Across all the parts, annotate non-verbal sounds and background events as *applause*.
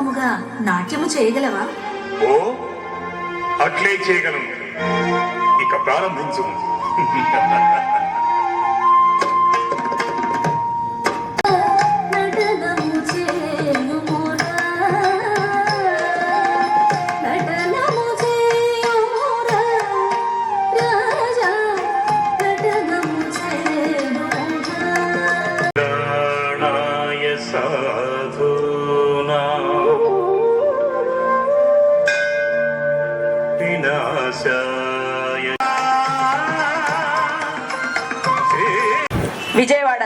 ఉత్సాహముగా నాట్యము చేయగలవా? ఓ అట్లే చేయగలను. ఇక ప్రారంభించు. *laughs*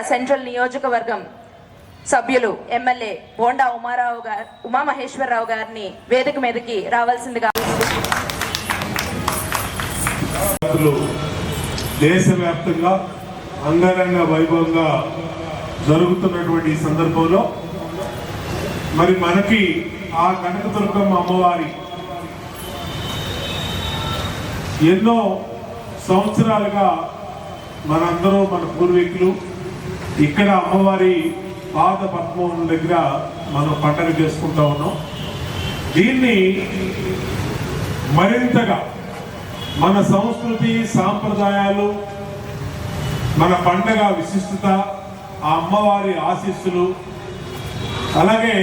సెంట్రల్ నియోజకవర్గం సభ్యులు ఎమ్మెల్యే బోండా ఉమారావు గారు ఉమామహేశ్వరరావు గారిని వేదిక మీదకి రావాల్సిందిగా దేశవ్యాప్తంగా అంగరంగ వైభవంగా జరుగుతున్నటువంటి ఈ సందర్భంలో మరి మనకి ఆ కనకదుర్గమ్మ అమ్మవారి ఎన్నో సంవత్సరాలుగా మనందరూ మన పూర్వీకులు ఇక్కడ అమ్మవారి పాద పద్మం దగ్గర మనం పండగ చేసుకుంటా ఉన్నాం. దీన్ని మరింతగా మన సంస్కృతి సాంప్రదాయాలు మన పండగ విశిష్టత ఆ అమ్మవారి ఆశీస్సులు అలాగే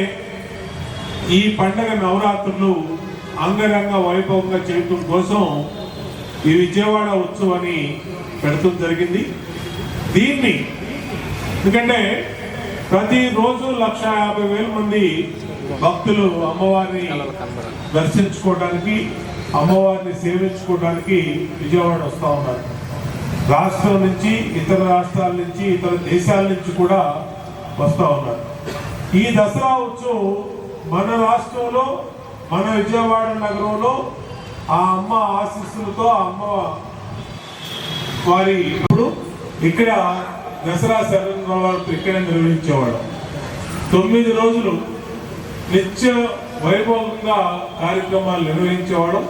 ఈ పండగ నవరాత్రులు అంగరంగ వైభవంగా చేయటం కోసం ఈ విజయవాడ ఉత్సవాన్ని పెడతం జరిగింది. దీన్ని ఎందుకంటే ప్రతిరోజు లక్ష యాభై వేల మంది భక్తులు అమ్మవారిని దర్శించుకోవడానికి అమ్మవారిని సేవించుకోవడానికి విజయవాడ వస్తూ ఉన్నారు. రాష్ట్రం నుంచి ఇతర రాష్ట్రాల నుంచి ఇతర దేశాల నుంచి కూడా వస్తూ ఉన్నారు. ఈ దసరా ఉత్సవం మన రాష్ట్రంలో మన విజయవాడ నగరంలో ఆ అమ్మ ఆశీస్సులతో అమ్మ వారి ఇప్పుడు ఇక్కడ దసరా శరణరావు క్రికెట్ నిర్వహించేవాడు. తొమ్మిది రోజులు నిత్య వైభవంగా కార్యక్రమాలు నిర్వహించేవాడు.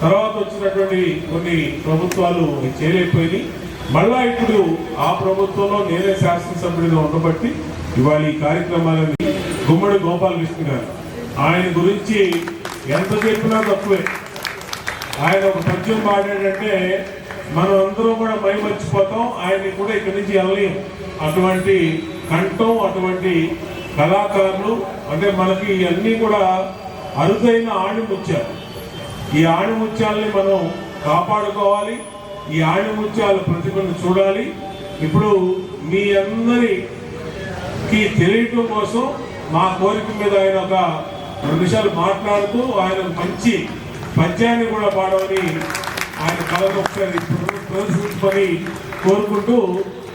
తర్వాత వచ్చినటువంటి కొన్ని ప్రభుత్వాలు చేయలేకపోయినాయి మళ్ళా ఇప్పుడు ఆ ప్రభుత్వంలో నేనే శాసనసభ్యుడిగా ఉండబట్టి ఇవాళ ఈ కార్యక్రమాలని గుమ్మడి గోపాలకృష్ణ గారు. ఆయన గురించి ఎంత చెప్పినా తక్కువే. ఆయన ఒక పద్యం పాడాడంటే మనం అందరం కూడా మైమర్చిపోతాం ఆయన్ని కూడా ఇక్కడి నుంచి వెళ్ళలేము అటువంటి కంఠం అటువంటి కళాకారులు అంటే మనకి ఇవన్నీ కూడా అరుదైన ఆణిముత్యాలు. ఈ ఆణిముత్యాలని మనం కాపాడుకోవాలి. ఈ ఆణిముత్యాల ప్రతిభను చూడాలి. ఇప్పుడు మీ అందరికి తెలియటం కోసం మా కోరిక మీద ఆయన ఒక రెండు నిమిషాలు మాట్లాడుతూ ఆయన మంచి పద్యాన్ని కూడా పాడమని ఆయన కళను ఒకసారి ప్రదర్శించమని కోరుకుంటూ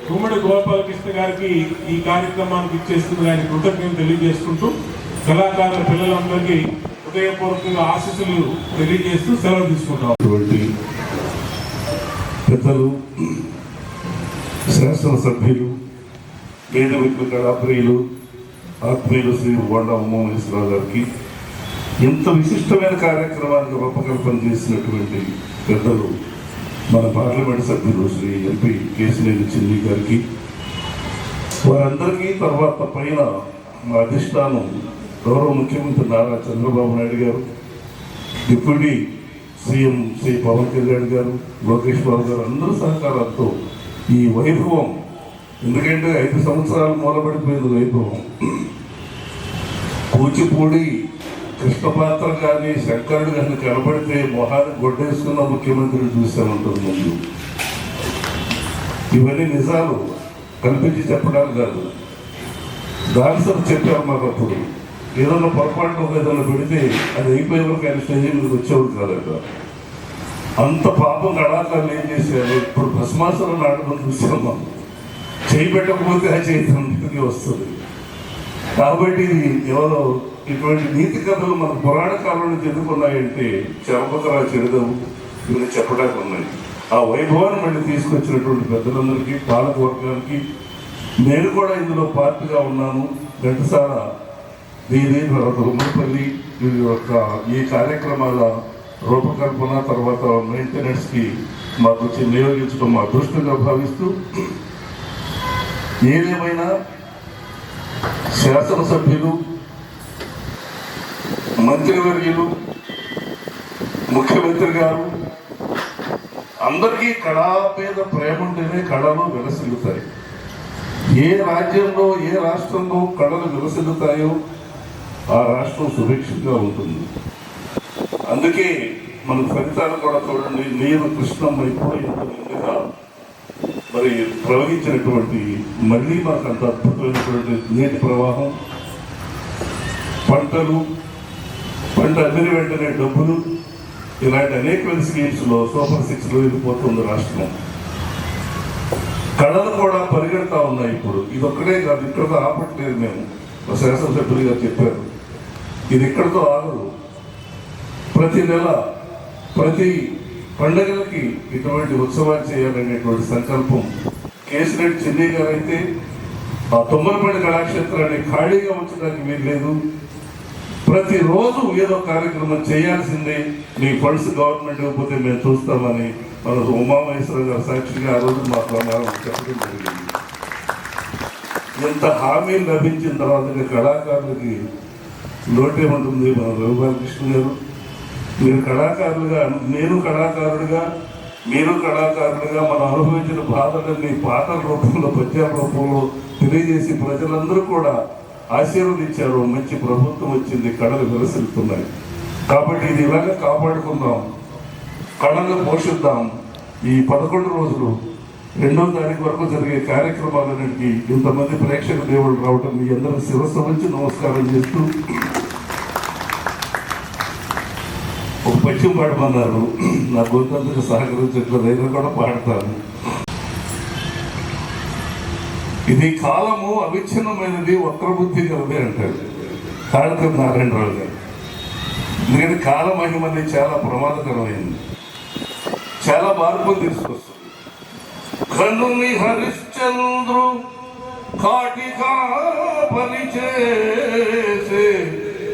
గుమ్మడి గోపాలకృష్ణ గారికి ఈ కార్యక్రమానికి ఇచ్చేస్తున్న ఆయన కృతజ్ఞతలు తెలియజేసుకుంటూ కళాకారుల పిల్లలందరికీ హృదయపూర్వకంగా ఆశీస్సులు తెలియజేస్తూ సెలవు తీసుకుంటాం అటువంటి పెద్దలు శాసనసభ్యులు వేదవిక కళాప్రియులు ఆత్మీయులు శ్రీ బొండ ఉమామహేశ్వరరావు గారికి ఎంత విశిష్టమైన కార్యక్రమానికి రూపకల్పన చేసినటువంటి పెద్దలు. మన పార్లమెంట్ సభ్యులు శ్రీ ఎంపీ కేసినేని చిన్ని గారికి వారందరికీ తర్వాత పైన మా అధిష్టానం గౌరవ ముఖ్యమంత్రి నారా చంద్రబాబు నాయుడు గారు డిప్యూటీ సీఎం శ్రీ పవన్ కళ్యాణ్ గారు లోకేష్ బాబు గారు అందరూ సహకారంతో ఈ వైభవం ఎందుకంటే ఐదు సంవత్సరాలు మూలబడిపోయింది వైభవం. కూచిపూడి కృష్ణపాత్ర కానీ శంకరుడు కానీ కనబడితే మొహాన్ని గొడ్డేసుకున్న ముఖ్యమంత్రిని చూసామంటుంది ముందు. ఇవన్నీ నిజాలు. కల్పించి చెప్పడానికి కాదు. డాన్సర్ చెప్పారు మాకు అప్పుడు ఏదన్నా పొరపాటు ఒక ఏదన్నా పెడితే అది అయిపోయే వరకు ఆయన స్టేజీ మీదకి వచ్చేవారు కాదట. అంత పాపం కళాకారులు ఏం చేశారు? ఇప్పుడు భస్మాసురం నాటకం చూసాం మనం. చేయి పెట్టకపోతే ఆ చేతి వస్తుంది. కాబట్టి ఇది ఎవరో ఇటువంటి నీతి కథలు మన పురాణ కాలంలో నుంచి ఎందుకు ఉన్నాయంటే చరపకరా ఇవన్నీ చెప్పడానికి ఉన్నాయి ఆ వైభవాన్ని మళ్ళీ తీసుకొచ్చినటువంటి పెద్దలందరికీ పాలకవర్గానికి నేను కూడా ఇందులో పార్టీగా ఉన్నాను. ఘంటసాల దీని తర్వాత ఉమ్మడిపల్లి వీరి యొక్క ఈ కార్యక్రమాల రూపకల్పన తర్వాత మెయింటెనెన్స్కి మాకు వచ్చి నియోగించడం మా అదృష్టంగా భావిస్తూ ఏదేమైనా శాసనసభ్యులు మంత్రివర్యులు ముఖ్యమంత్రి గారు అందరికీ కళా మీద ప్రేమ ఉంటేనే కళలు విలసిల్లుతాయి. ఏ రాజ్యంలో ఏ రాష్ట్రంలో కళలు విలసిల్లుతాయో ఆ రాష్ట్రం సుభిక్షంగా ఉంటుంది. అందుకే మన ఫలితాలు కూడా చూడండి. నీరు కృష్ణమ్మ ఇప్పుడు ఇంత నిండుగా మరి ప్రవహించినటువంటి మళ్ళీ మనకు అంత అద్భుతమైనటువంటి నీటి ప్రవాహం పంటలు పంట అందిన వెంటనే డబ్బులు. ఇలాంటి అనేకమైన స్కీమ్స్లో సూపర్ సిక్స్లో వెళ్ళిపోతుంది రాష్ట్రం. కళలు కూడా పరిగెడతా ఉన్నాయి ఇప్పుడు. ఇది ఒక్కడే కాదు ఇక్కడతో ఆపట్లేదు మేము. ఒక శాసనసభ్యులు చెప్పారు. ఇది ఇక్కడతో ఆగదు. ప్రతి నెల ప్రతి పండగలకి ఇటువంటి ఉత్సవాలు చేయాలనేటువంటి సంకల్పం. కేసిరెడ్డి చెన్నై గారు అయితే ఆ తొమ్మలపల్లి కళాక్షేత్రాన్ని ఖాళీగా ఉంచడానికి వీలు లేదు ప్రతిరోజు ఏదో కార్యక్రమం చేయాల్సిందే. మీ ఫండ్స్ గవర్నమెంట్ ఇవ్వకపోతే మేము చూస్తామని మన ఉమామహేశ్వర గారు సాక్షిగా ఆ రోజు మా ప్రమాణం చెప్పడం జరిగింది. ఎంత హామీలు లభించిన తర్వాత కళాకారులకి కళాకారులకి లోటేముంటుంది మన రఘుబాలకృష్ణ గారు. మీరు కళాకారులుగా నేను కళాకారుడిగా మీరు కళాకారులుగా మనం అనుభవించిన బాధలన్నీ పాటల రూపంలో పద్యాల రూపంలో తెలియజేసి ప్రజలందరూ కూడా ఆశీర్వదించారు. మంచి ప్రభుత్వం వచ్చింది. కళలు విరసిల్తున్నాయి కాబట్టి ఇది ఇలాగ కాపాడుకుందాం. కళలు పోషిద్దాం. ఈ పదకొండు రోజులు రెండో తారీఖు వరకు జరిగే కార్యక్రమాలన్నింటికి ఇంతమంది ప్రేక్షక దేవుళ్ళు రావటం మీ అందరూ శిరస్సు వచ్చి నమస్కారం చేస్తూ ఒక పద్యం పాడమన్నారు నా గొంతంతకు సహకరించట్లేదు అయినా కూడా పాడతాను. ఇది కాలము అవిచ్ఛిన్నమైనది వక్రబుద్ధి కలదే అంటాడు. కాళకం నారాయణరావు గారు. ఎందుకంటే కాల మహిమ అనేది చాలా ప్రమాదకరమైంది. చాలా మార్పులు తీసుకొస్తుంది. కనుని హరిశ్చంద్రు కాటికా పనిచేసే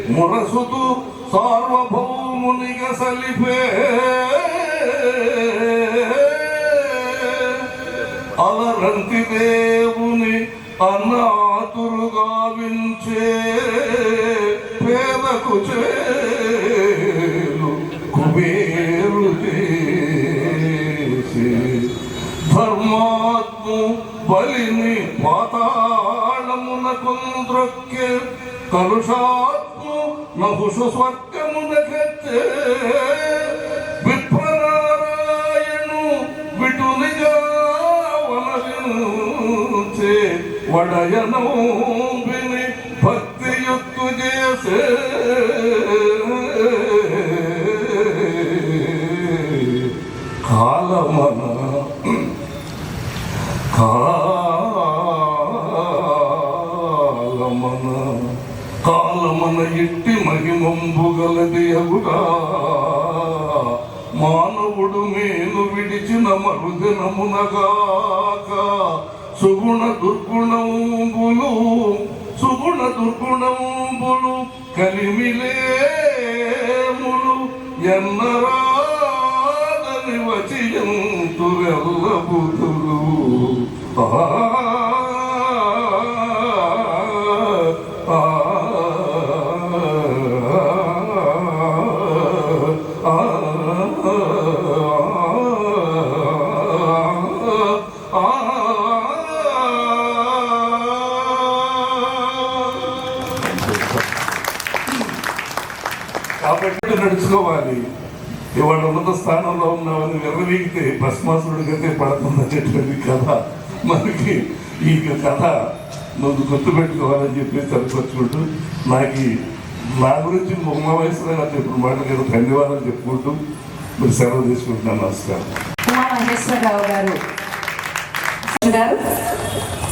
మురసుతు సార్వభౌమునిగా సలిపే అలరంతి దేవుని అన్నాతురుగా వించే పేదకు చేలు కుబేరు చేసి ధర్మాత్ము బలిని పాతాళమున ద్రొక్కే కలుషాత్ము నహుషు స్వర్గమునకెత్తే విప్రనారాయణు వడయను విని భక్తియుక్తు చేసే. కాలమన కాలమన కాలమన ఇట్టి మహిమంబుగలది అగురా. మానవుడు మేలు విడిచిన మరుదినమునగాక. సుగుణ దుర్గుణంబులు సుగుణ దుర్గుణంబులు కలిమిలేములు ఎన్నరాదని వచియంతురెల్ల బుధులు ఆ కాబట్టి నడుచుకోవాలి. ఇవాళ ఉన్నత స్థానంలో ఉన్నామని విర్రవీగితే భస్మాసుడికైతే పడుతుందనేటువంటి కథ. మనకి ఈ కథ నువ్వు గుర్తుపెట్టుకోవాలని చెప్పి తలపరుచుకుంటూ నాకు నా గురించి ఉమ్మ వయసులో నాకు చెప్పిన మాటలు ధన్యవాదాలు చెప్పుకుంటూ మీరు సెలవు తీసుకుంటున్నాను. నమస్కారం. గారు. గారు.